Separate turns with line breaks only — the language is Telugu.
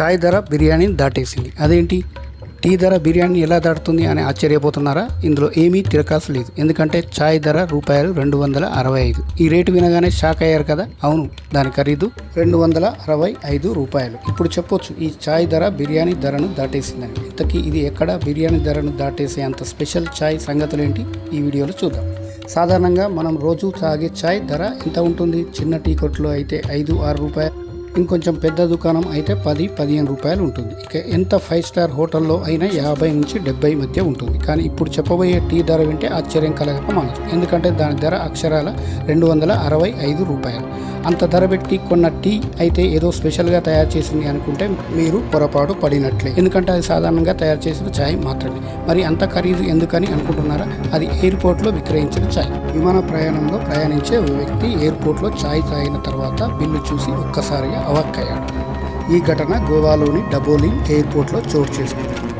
చాయ్ ధర బిర్యానీని దాటేసింది. అదేంటి? టీ ధర బిర్యానీ ఎలా దాటుతుంది అని ఆశ్చర్యపోతున్నారా? ఇందులో ఏమీ తిరకాసు లేదు. ఎందుకంటే చాయ్ ధర రూపాయలు రెండు వందల అరవై ఐదు. ఈ రేటు వినగానే షాక్ అయ్యారు కదా? అవును దాని ఖరీదు రెండు వందల అరవై ఐదు రూపాయలు. ఇప్పుడు చెప్పొచ్చు ఈ చాయ్ ధర బిర్యానీ ధరను దాటేసిందని. ఇంతకీ ఇది ఎక్కడ బిర్యానీ ధరను దాటేసే అంత స్పెషల్ చాయ్ సంగతులేంటి? ఈ వీడియోలో చూద్దాం. సాధారణంగా మనం రోజు తాగే చాయ్ ధర ఎంత ఉంటుంది? చిన్న టీ కొట్లో అయితే ఐదు ఆరు రూపాయలు ఇంకొంచెం పెద్ద దుకాణం అయితే పది పదిహేను రూపాయలు ఉంటుంది. ఇక ఎంత ఫైవ్ స్టార్ హోటల్లో అయినా యాభై నుంచి డెబ్బై మధ్య ఉంటుంది. కానీ ఇప్పుడు చెప్పబోయే టీ ధర వింటే ఆశ్చర్యం కలగక మానదు ఎందుకంటే దాని ధర అక్షరాల రెండు వందల అరవై ఐదు రూపాయలు. అంత ధర పెట్టి కొన్న టీ అయితే ఏదో స్పెషల్గా తయారు చేసింది అనుకుంటే మీరు పొరపాటు పడినట్లే. ఎందుకంటే అది సాధారణంగా తయారు చేసిన ఛాయ్ మాత్రమే. మరి అంత ఖరీదు ఎందుకని అనుకుంటున్నారా? అది ఎయిర్పోర్ట్లో విక్రయించిన ఛాయ్ విమాన ప్రయాణంలో ప్రయాణించే ఓ వ్యక్తి ఎయిర్పోర్ట్లో ఛాయ్ తాగిన తర్వాత బిల్లు చూసి ఒక్కసారిగా అవక్కయ్యాడు ఈ ఘటన గోవాలోని డబోలిన్ ఎయిర్పోర్ట్లో చోటు చేసుకుంది.